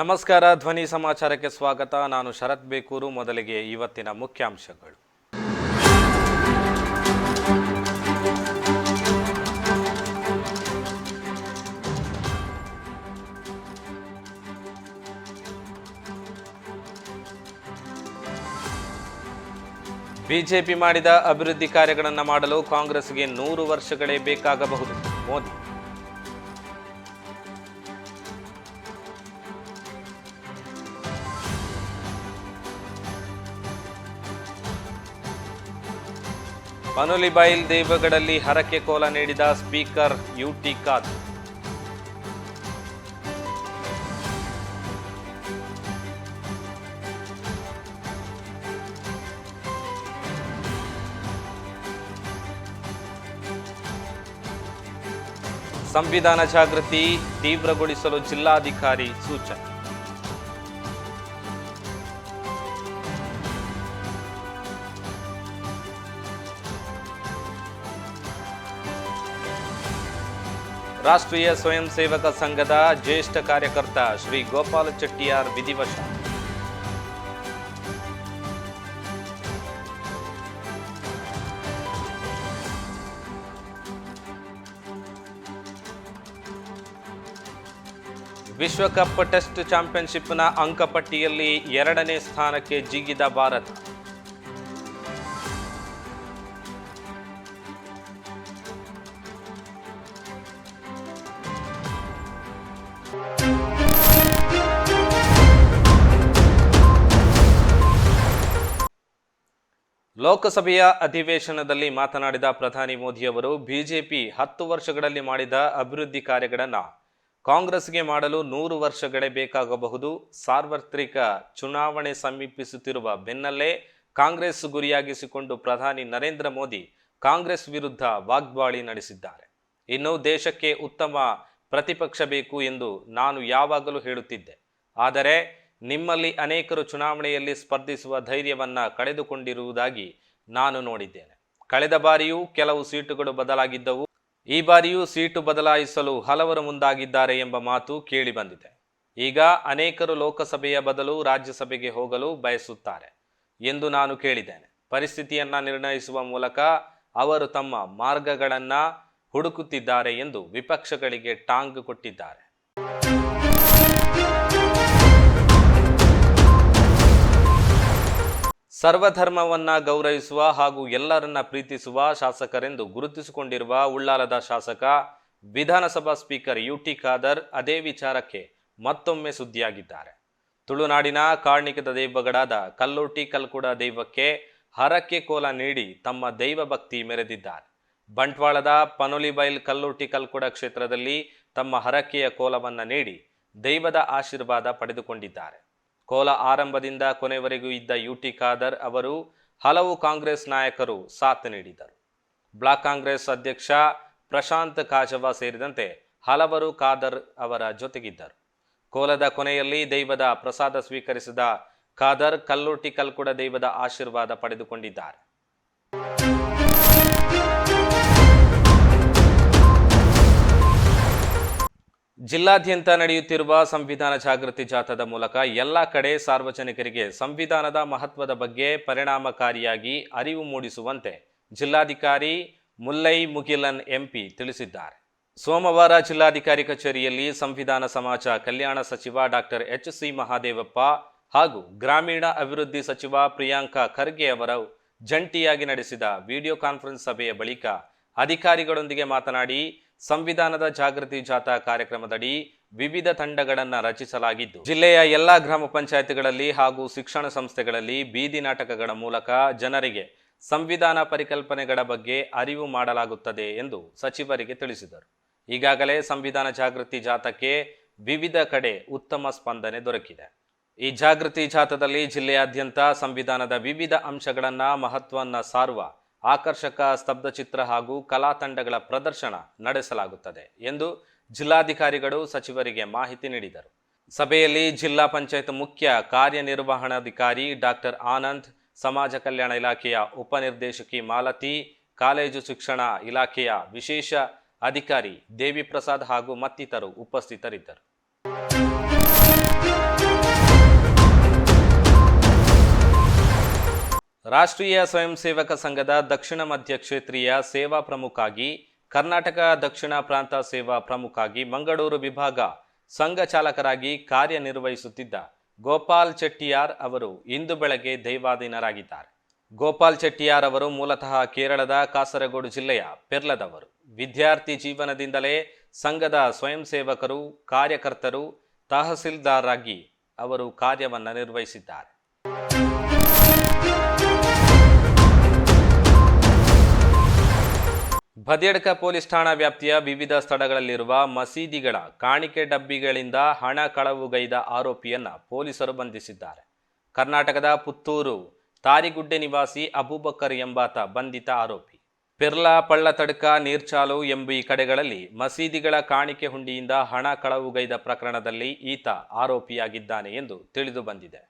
ನಮಸ್ಕಾರ, ಧ್ವನಿ ಸಮಾಚಾರಕ್ಕೆ ಸ್ವಾಗತ. ನಾನು ಶರತ್ ಬೇಕೂರು, ಮೊದಲಿಗೆ ಇವತ್ತಿನ ಮುಖ್ಯಾಂಶಗಳು. ಬಿಜೆಪಿ ಮಾಡಿದ ಅಭಿವೃದ್ಧಿ ಕಾರ್ಯಗಳನ್ನು ಮಾಡಲು ಕಾಂಗ್ರೆಸ್ಗೆ ನೂರು ವರ್ಷಗಳೇ ಬೇಕಾಗಬಹುದು. ಮೋದಿ ಪನುಲಿಬೈಲ್ ದೇವಗಡಲ್ಲಿ ಹರಕೆ ಕೋಲ ನೀಡಿದ ಸ್ಪೀಕರ್ ಯುಟಿ ಖಾತ್ ಸಂವಿಧಾನ ಜಾಗೃತಿ ತೀವ್ರಗೊಳಿಸಲು ಜಿಲ್ಲಾಧಿಕಾರಿ ಸೂಚನೆ. ರಾಷ್ಟ್ರೀಯ ಸ್ವಯಂ ಸೇವಕ ಸಂಘದ ಜ್ಯೇಷ್ಠ ಕಾರ್ಯಕರ್ತ ಶ್ರೀ ಗೋಪಾಲ ಚೆಟ್ಟಿಯಾರ್ ವಿಧಿವಶ. ವಿಶ್ವಕಪ್ ಟೆಸ್ಟ್ ಚಾಂಪಿಯನ್ಶಿಪ್ನ ಅಂಕಪಟ್ಟಿಯಲ್ಲಿ ಎರಡನೇ ಸ್ಥಾನಕ್ಕೆ ಜಿಗಿದ ಭಾರತ. ಲೋಕಸಭೆಯ ಅಧಿವೇಶನದಲ್ಲಿ ಮಾತನಾಡಿದ ಪ್ರಧಾನಿ ಮೋದಿಯವರು, ಬಿಜೆಪಿ ಹತ್ತು ವರ್ಷಗಳಲ್ಲಿ ಮಾಡಿದ ಅಭಿವೃದ್ಧಿ ಕಾರ್ಯಗಳನ್ನು ಕಾಂಗ್ರೆಸ್ಗೆ ಮಾಡಲು ನೂರು ವರ್ಷಗಳೇ ಬೇಕಾಗಬಹುದು. ಸಾರ್ವತ್ರಿಕ ಚುನಾವಣೆ ಸಮೀಪಿಸುತ್ತಿರುವ ಬೆನ್ನಲ್ಲೇ ಕಾಂಗ್ರೆಸ್ ಗುರಿಯಾಗಿಸಿಕೊಂಡು ಪ್ರಧಾನಿ ನರೇಂದ್ರ ಮೋದಿ ಕಾಂಗ್ರೆಸ್ ವಿರುದ್ಧ ವಾಗ್ದಾಳಿ ನಡೆಸಿದ್ದಾರೆ. ಇನ್ನು ದೇಶಕ್ಕೆ ಉತ್ತಮ ಪ್ರತಿಪಕ್ಷ ಬೇಕು ಎಂದು ನಾನು ಯಾವಾಗಲೂ ಹೇಳುತ್ತಿದ್ದೆ. ಆದರೆ ನಿಮ್ಮಲ್ಲಿ ಅನೇಕರು ಚುನಾವಣೆಯಲ್ಲಿ ಸ್ಪರ್ಧಿಸುವ ಧೈರ್ಯವನ್ನು ಕಳೆದುಕೊಂಡಿರುವುದಾಗಿ ನಾನು ನೋಡಿದ್ದೇನೆ. ಕಳೆದ ಬಾರಿಯೂ ಕೆಲವು ಸೀಟುಗಳು ಬದಲಾಗಿದ್ದವು. ಈ ಬಾರಿಯೂ ಸೀಟು ಬದಲಾಯಿಸಲು ಹಲವರು ಮುಂದಾಗಿದ್ದಾರೆ ಎಂಬ ಮಾತು ಕೇಳಿಬಂದಿದೆ ಈಗ ಅನೇಕರು ಲೋಕಸಭೆಯ ಬದಲು ರಾಜ್ಯಸಭೆಗೆ ಹೋಗಲು ಬಯಸುತ್ತಾರೆ ಎಂದು ನಾನು ಕೇಳಿದ್ದೇನೆ. ಪರಿಸ್ಥಿತಿಯನ್ನು ನಿರ್ಣಯಿಸುವ ಮೂಲಕ ಅವರು ತಮ್ಮ ಮಾರ್ಗಗಳನ್ನು ಹುಡುಕುತ್ತಿದ್ದಾರೆ ಎಂದು ವಿಪಕ್ಷಗಳಿಗೆ ಟಾಂಗ್ ಕೊಟ್ಟಿದ್ದಾರೆ. ಸರ್ವಧರ್ಮವನ್ನ ಗೌರವಿಸುವ ಹಾಗೂ ಎಲ್ಲರನ್ನ ಪ್ರೀತಿಸುವ ಶಾಸಕರೆಂದು ಗುರುತಿಸಿಕೊಂಡಿರುವ ಉಳ್ಳಾಲದ ಶಾಸಕ, ವಿಧಾನಸಭಾ ಸ್ಪೀಕರ್ ಯು ಟಿ ಖಾದರ್ ಅದೇ ವಿಚಾರಕ್ಕೆ ಮತ್ತೊಮ್ಮೆ ಸುದ್ದಿಯಾಗಿದ್ದಾರೆ. ತುಳುನಾಡಿನ ಕಾರ್ಣಿಕದ ದೈವಗಳಾದ ಕಲ್ಲೋಟಿ ಕಲ್ಕುಡ ದೈವಕ್ಕೆ ಹರಕೆ ಕೋಲ ನೀಡಿ ತಮ್ಮ ದೈವ ಭಕ್ತಿ ಮೆರೆದಿದ್ದಾರೆ. ಬಂಟ್ವಾಳದ ಪನೊಲಿಬೈಲ್ ಕಲ್ಲೋಟಿ ಕಲ್ಕುಡ ಕ್ಷೇತ್ರದಲ್ಲಿ ತಮ್ಮ ಹರಕೆಯ ಕೋಲವನ್ನು ನೀಡಿ ದೈವದ ಆಶೀರ್ವಾದ ಪಡೆದುಕೊಂಡಿದ್ದಾರೆ. ಕೋಲ ಆರಂಭದಿಂದ ಕೊನೆವರೆಗೂ ಇದ್ದ ಯುಟಿ ಖಾದರ್ ಅವರು ಹಲವು ಕಾಂಗ್ರೆಸ್ ನಾಯಕರು ಸಾಥ್ ನೀಡಿದರು. ಬ್ಲಾಕ್ ಕಾಂಗ್ರೆಸ್ ಅಧ್ಯಕ್ಷ ಪ್ರಶಾಂತ್ ಕಾಜವ ಸೇರಿದಂತೆ ಹಲವರು ಖಾದರ್ ಅವರ ಜೊತೆಗಿದ್ದರು. ಕೋಲದ ಕೊನೆಯಲ್ಲಿ ದೈವದ ಪ್ರಸಾದ ಸ್ವೀಕರಿಸಿದ ಖಾದರ್ ಕಲ್ಲೋಟಿ ಕಲ್ಕುಡ ದೈವದ ಆಶೀರ್ವಾದ ಪಡೆದುಕೊಂಡಿದ್ದಾರೆ. ಜಿಲ್ಲಾದ್ಯಂತ ನಡೆಯುತ್ತಿರುವ ಸಂವಿಧಾನ ಜಾಗೃತಿ ಜಾಥಾದ ಮೂಲಕ ಎಲ್ಲ ಕಡೆ ಸಾರ್ವಜನಿಕರಿಗೆ ಸಂವಿಧಾನದ ಮಹತ್ವದ ಬಗ್ಗೆ ಪರಿಣಾಮಕಾರಿಯಾಗಿ ಅರಿವು ಮೂಡಿಸುವಂತೆ ಜಿಲ್ಲಾಧಿಕಾರಿ ಮುಲ್ಲೈ ಮುಗಿಲನ್ ಎಂಪಿ ತಿಳಿಸಿದ್ದಾರೆ. ಸೋಮವಾರ ಜಿಲ್ಲಾಧಿಕಾರಿ ಕಚೇರಿಯಲ್ಲಿ ಸಂವಿಧಾನ ಸಮಾಜ ಕಲ್ಯಾಣ ಸಚಿವ ಡಾಕ್ಟರ್ ಎಚ್ ಸಿ ಮಹಾದೇವಪ್ಪ ಹಾಗೂ ಗ್ರಾಮೀಣ ಅಭಿವೃದ್ಧಿ ಸಚಿವ ಪ್ರಿಯಾಂಕಾ ಖರ್ಗೆ ಅವರು ಜಂಟಿಯಾಗಿ ನಡೆಸಿದ ವಿಡಿಯೋ ಕಾನ್ಫರೆನ್ಸ್ ಸಭೆಯ ಬಳಿಕ ಅಧಿಕಾರಿಗಳೊಂದಿಗೆ ಮಾತನಾಡಿ ಸಂವಿಧಾನದ ಜಾಗೃತಿ ಜಾಥಾ ಕಾರ್ಯಕ್ರಮದಡಿ ವಿವಿಧ ತಂಡಗಳನ್ನು ರಚಿಸಲಾಗಿದ್ದು, ಜಿಲ್ಲೆಯ ಎಲ್ಲಾ ಗ್ರಾಮ ಪಂಚಾಯತ್ಗಳಲ್ಲಿ ಹಾಗೂ ಶಿಕ್ಷಣ ಸಂಸ್ಥೆಗಳಲ್ಲಿ ಬೀದಿ ನಾಟಕಗಳ ಮೂಲಕ ಜನರಿಗೆ ಸಂವಿಧಾನ ಪರಿಕಲ್ಪನೆಗಳ ಬಗ್ಗೆ ಅರಿವು ಮಾಡಲಾಗುತ್ತದೆ ಎಂದು ಸಚಿವರಿಗೆ ತಿಳಿಸಿದರು. ಈಗಾಗಲೇ ಸಂವಿಧಾನ ಜಾಗೃತಿ ಜಾಥಾಕ್ಕೆ ವಿವಿಧ ಕಡೆ ಉತ್ತಮ ಸ್ಪಂದನೆ ದೊರಕಿದೆ. ಈ ಜಾಗೃತಿ ಜಾಥಾದಲ್ಲಿ ಜಿಲ್ಲೆಯಾದ್ಯಂತ ಸಂವಿಧಾನದ ವಿವಿಧ ಅಂಶಗಳನ್ನ ಮಹತ್ವವನ್ನ ಸಾರುವ ಆಕರ್ಷಕ ಸ್ತಬ್ಧಚಿತ್ರ ಹಾಗೂ ಕಲಾ ತಂಡಗಳ ಪ್ರದರ್ಶನ ನಡೆಸಲಾಗುತ್ತದೆ ಎಂದು ಜಿಲ್ಲಾಧಿಕಾರಿಗಳು ಸಚಿವರಿಗೆ ಮಾಹಿತಿ ನೀಡಿದರು. ಸಭೆಯಲ್ಲಿ ಜಿಲ್ಲಾ ಪಂಚಾಯತ್ ಮುಖ್ಯ ಕಾರ್ಯನಿರ್ವಹಣಾಧಿಕಾರಿ ಡಾಕ್ಟರ್ ಆನಂದ್, ಸಮಾಜ ಕಲ್ಯಾಣ ಇಲಾಖೆಯ ಉಪನಿರ್ದೇಶಕಿ ಮಾಲತಿ, ಕಾಲೇಜು ಶಿಕ್ಷಣ ಇಲಾಖೆಯ ವಿಶೇಷ ಅಧಿಕಾರಿ ದೇವಿ ಪ್ರಸಾದ್ ಹಾಗೂ ಮತ್ತಿತರರು ಉಪಸ್ಥಿತರಿದ್ದರು. ರಾಷ್ಟ್ರೀಯ ಸ್ವಯಂ ಸೇವಕ ಸಂಘದ ದಕ್ಷಿಣ ಮಧ್ಯ ಕ್ಷೇತ್ರೀಯ ಸೇವಾ ಪ್ರಮುಖಾಗಿ, ಕರ್ನಾಟಕ ದಕ್ಷಿಣ ಪ್ರಾಂತ ಸೇವಾ ಪ್ರಮುಖಾಗಿ ಮಂಗಳೂರು ವಿಭಾಗ ಸಂಘ ಚಾಲಕರಾಗಿ ಕಾರ್ಯನಿರ್ವಹಿಸುತ್ತಿದ್ದ ಗೋಪಾಲ್ ಚೆಟ್ಟಿಯಾರ್ ಅವರು ಇಂದು ಬೆಳಗ್ಗೆ ದೈವಾಧೀನರಾಗಿದ್ದಾರೆ. ಗೋಪಾಲ್ ಚೆಟ್ಟಿಯಾರ್ ಅವರು ಮೂಲತಃ ಕೇರಳದ ಕಾಸರಗೋಡು ಜಿಲ್ಲೆಯ ಪೆರ್ಲದವರು. ವಿದ್ಯಾರ್ಥಿ ಜೀವನದಿಂದಲೇ ಸಂಘದ ಸ್ವಯಂ ಸೇವಕರು ಕಾರ್ಯಕರ್ತರು ತಹಸೀಲ್ದಾರಾಗಿ ಅವರು ಕಾರ್ಯವನ್ನು ನಿರ್ವಹಿಸಿದ್ದಾರೆ. ಭದ್ಯಡ್ಕ ಪೊಲೀಸ್ ಠಾಣಾ ವ್ಯಾಪ್ತಿಯ ವಿವಿಧ ಸ್ಥಳಗಳಲ್ಲಿರುವ ಮಸೀದಿಗಳ ಕಾಣಿಕೆ ಡಬ್ಬಿಗಳಿಂದ ಹಣ ಕಳವುಗೈದ ಆರೋಪಿಯನ್ನ ಪೊಲೀಸರು ಬಂಧಿಸಿದ್ದಾರೆ. ಕರ್ನಾಟಕದ ಪುತ್ತೂರು ತಾರಿಗುಡ್ಡೆ ನಿವಾಸಿ ಅಬೂಬಕರ್ ಎಂಬಾತ ಬಂಧಿತ ಆರೋಪಿ. ಪೆರ್ಲಾ ಪಳ್ಳತಡ್ಕ ನೀರ್ಚಾಲು ಎಂಬಿ ಕಡೆಗಳಲ್ಲಿ ಮಸೀದಿಗಳ ಕಾಣಿಕೆ ಹುಂಡಿಯಿಂದ ಹಣ ಕಳವುಗೈದ ಪ್ರಕರಣದಲ್ಲಿ ಈತ ಆರೋಪಿಯಾಗಿದ್ದಾನೆ ಎಂದು ತಿಳಿದು ಬಂದಿದೆ.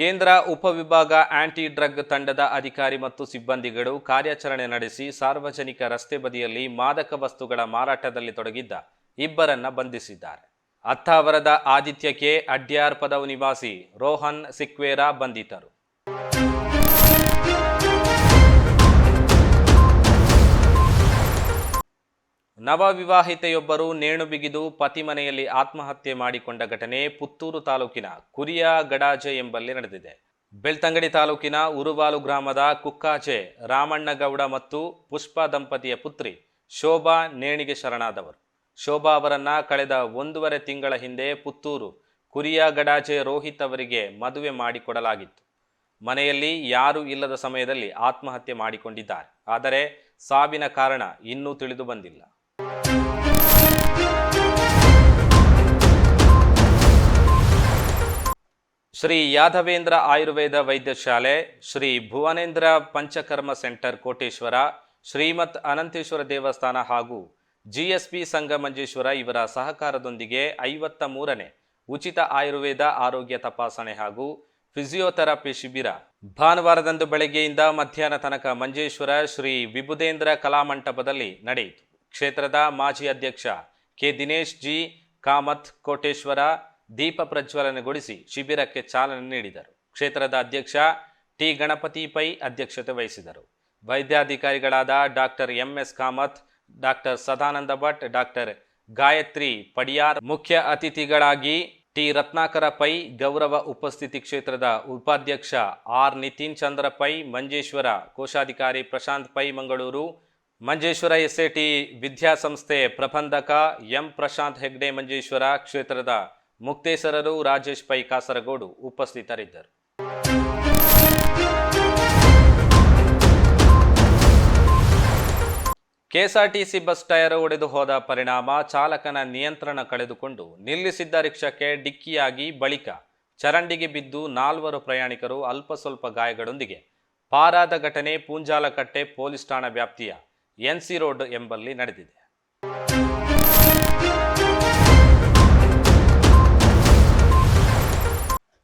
ಕೇಂದ್ರ ಉಪವಿಭಾಗ ಆಂಟಿ ಡ್ರಗ್ ತಂಡದ ಅಧಿಕಾರಿ ಮತ್ತು ಸಿಬ್ಬಂದಿಗಳು ಕಾರ್ಯಾಚರಣೆ ನಡೆಸಿ ಸಾರ್ವಜನಿಕ ರಸ್ತೆ ಬದಿಯಲ್ಲಿ ಮಾದಕ ವಸ್ತುಗಳ ಮಾರಾಟದಲ್ಲಿ ತೊಡಗಿದ್ದ ಇಬ್ಬರನ್ನ ಬಂಧಿಸಿದ್ದಾರೆ. ಅತ್ತಾವರದ ಆದಿತ್ಯ ಕೆ ಅಡ್ಯಾರ್ ಪದವು ನಿವಾಸಿ ರೋಹನ್ ಸಿಕ್ವೇರಾ ಬಂಧಿತರು. ನವವಿವಾಹಿತೆಯೊಬ್ಬರು ನೇಣು ಬಿಗಿದು ಪತಿ ಮನೆಯಲ್ಲಿ ಆತ್ಮಹತ್ಯೆ ಮಾಡಿಕೊಂಡ ಘಟನೆ ಪುತ್ತೂರು ತಾಲೂಕಿನ ಕುರಿಯ ಗಡಾಜೆ ಎಂಬಲ್ಲಿ ನಡೆದಿದೆ. ಬೆಳ್ತಂಗಡಿ ತಾಲೂಕಿನ ಉರುವಾಲು ಗ್ರಾಮದ ಕುಕ್ಕಾಜೆ, ರಾಮಣ್ಣಗೌಡ ಮತ್ತು ಪುಷ್ಪ ದಂಪತಿಯ ಪುತ್ರಿ ಶೋಭಾ ನೇಣಿಗೆ ಶರಣಾದವರು. ಶೋಭಾ ಅವರನ್ನ ಕಳೆದ ಒಂದೂವರೆ ತಿಂಗಳ ಹಿಂದೆ ಪುತ್ತೂರು ಕುರಿಯ ಗಡಾಜೆ ರೋಹಿತ್ ಅವರಿಗೆ ಮದುವೆ ಮಾಡಿಕೊಡಲಾಗಿತ್ತು. ಮನೆಯಲ್ಲಿ ಯಾರೂ ಇಲ್ಲದ ಸಮಯದಲ್ಲಿ ಆತ್ಮಹತ್ಯೆ ಮಾಡಿಕೊಂಡಿದ್ದಾರೆ. ಆದರೆ ಸಾವಿನ ಕಾರಣ ಇನ್ನೂ ತಿಳಿದು ಬಂದಿಲ್ಲ. ಶ್ರೀ ಯಾದವೇಂದ್ರ ಆಯುರ್ವೇದ ವೈದ್ಯಶಾಲೆ ಶ್ರೀ ಭುವನೇಂದ್ರ ಪಂಚಕರ್ಮ ಸೆಂಟರ್ ಕೋಟೇಶ್ವರ, ಶ್ರೀಮತ್ ಅನಂತೇಶ್ವರ ದೇವಸ್ಥಾನ ಹಾಗೂ ಜಿಎಸ್ಪಿ ಸಂಘ ಮಂಜೇಶ್ವರ ಇವರ ಸಹಕಾರದೊಂದಿಗೆ ಐವತ್ತ ಮೂರನೇ ಉಚಿತ ಆಯುರ್ವೇದ ಆರೋಗ್ಯ ತಪಾಸಣೆ ಹಾಗೂ ಫಿಸಿಯೋಥೆರಪಿ ಶಿಬಿರ. ಭಾನುವಾರದಂದು ಬೆಳಗ್ಗೆಯಿಂದ ಮಧ್ಯಾಹ್ನ ತನಕ ಮಂಜೇಶ್ವರ ಶ್ರೀ ವಿಭುದೇಂದ್ರ ಕಲಾಮಂಟಪದಲ್ಲಿ ನಡೆಯಿತು. ಕ್ಷೇತ್ರದ ಮಾಜಿ ಅಧ್ಯಕ್ಷ ಕೆ. ದಿನೇಶ್ ಜಿ, ಕಾಮತ್ ಕೋಟೇಶ್ವರ ದೀಪ ಪ್ರಜ್ವಲನೆಗೊಳಿಸಿ ಶಿಬಿರಕ್ಕೆ ಚಾಲನೆ ನೀಡಿದರು. ಕ್ಷೇತ್ರದ ಅಧ್ಯಕ್ಷ ಟಿ. ಗಣಪತಿ ಪೈ ಅಧ್ಯಕ್ಷತೆ ವಹಿಸಿದರು. ವೈದ್ಯಾಧಿಕಾರಿಗಳಾದ doctor M S Kamath doctor Sadananda Bhat doctor Gayatri Padiyar, ಮುಖ್ಯ ಅತಿಥಿಗಳಾಗಿ ಟಿ. ರತ್ನಾಕರ ಪೈ, ಗೌರವ ಉಪಸ್ಥಿತಿ ಕ್ಷೇತ್ರದ ಉಪಾಧ್ಯಕ್ಷ ಆರ್. ನಿತಿನ್ ಚಂದ್ರ ಪೈ, ಮಂಜೇಶ್ವರ, ಕೋಶಾಧಿಕಾರಿ Prashant Pai, Mangaluru Manjeshwar S A T ವಿದ್ಯಾಸಂಸ್ಥೆ ಪ್ರಬಂಧಕ ಎಂ ಪ್ರಶಾಂತ್ ಹೆಗ್ಡೆ ಮಂಜೇಶ್ವರ ಕ್ಷೇತ್ರದ ಮುಕ್ತೇಸರರು ರಾಜೇಶ್ ಪೈ ಕಾಸರಗೋಡು ಉಪಸ್ಥಿತರಿದ್ದರು. ಕೆಎಸ್ಆರ್ಟಿಸಿ ಬಸ್ ಟಯರ್ ಒಡೆದು ಹೋದ ಪರಿಣಾಮ ಚಾಲಕನ ನಿಯಂತ್ರಣ ಕಳೆದುಕೊಂಡು ನಿಲ್ಲಿಸಿದ್ದ ರಿಕ್ಷಾಕ್ಕೆ ಡಿಕ್ಕಿಯಾಗಿ ಬಳಿಕ ಚರಂಡಿಗೆ ಬಿದ್ದು ನಾಲ್ವರು ಪ್ರಯಾಣಿಕರು ಅಲ್ಪ ಸ್ವಲ್ಪ ಗಾಯಗಳೊಂದಿಗೆ ಪಾರಾದ ಘಟನೆ ಪೂಂಜಾಲಕಟ್ಟೆ ಪೊಲೀಸ್ ಠಾಣಾ ವ್ಯಾಪ್ತಿಯ ಎನ್ಸಿ ರೋಡ್ ಎಂಬಲ್ಲಿ ನಡೆದಿದೆ.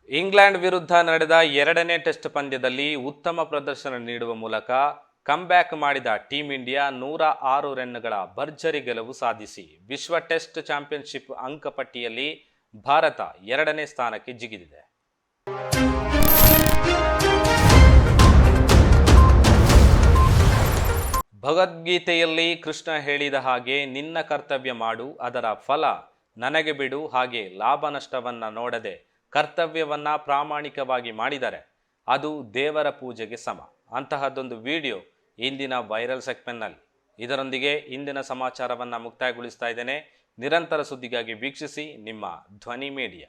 ಇಂಗ್ಲೆಂಡ್ ವಿರುದ್ಧ ನಡೆದ ಎರಡನೇ ಟೆಸ್ಟ್ ಪಂದ್ಯದಲ್ಲಿ ಉತ್ತಮ ಪ್ರದರ್ಶನ ನೀಡುವ ಮೂಲಕ ಕಮ್ಬ್ಯಾಕ್ ಮಾಡಿದ ಟೀಂ ಇಂಡಿಯಾ ನೂರ ಆರು ರನ್ಗಳ ಭರ್ಜರಿ ಗೆಲುವು ಸಾಧಿಸಿ ವಿಶ್ವ ಟೆಸ್ಟ್ ಚಾಂಪಿಯನ್ಶಿಪ್ ಅಂಕಪಟ್ಟಿಯಲ್ಲಿ ಭಾರತ ಎರಡನೇ ಸ್ಥಾನಕ್ಕೆ ಜಿಗಿದಿದೆ. ಭಗವದ್ಗೀತೆಯಲ್ಲಿ ಕೃಷ್ಣ ಹೇಳಿದ ಹಾಗೆ ನಿನ್ನ ಕರ್ತವ್ಯ ಮಾಡು, ಅದರ ಫಲ ನನಗೆ ಬಿಡು, ಹಾಗೆ ಲಾಭ ನಷ್ಟವನ್ನು ನೋಡದೆ ಕರ್ತವ್ಯವನ್ನ ಪ್ರಾಮಾಣಿಕವಾಗಿ ಮಾಡಿದರೆ ಅದು ದೇವರ ಪೂಜೆಗೆ ಸಮ. ಅಂತಹದ್ದೊಂದು ವಿಡಿಯೋ ಇಂದಿನ ವೈರಲ್ ಸೆಗ್ಮೆಂಟ್ನಲ್ಲಿ. ಇದರೊಂದಿಗೆ ಇಂದಿನ ಸಮಾಚಾರವನ್ನು ಮುಕ್ತಾಯಗೊಳಿಸ್ತಾ ಇದ್ದೇನೆ. ನಿರಂತರ ಸುದ್ದಿಗಾಗಿ ವೀಕ್ಷಿಸಿ ನಿಮ್ಮ ಧ್ವನಿ ಮೀಡಿಯಾ.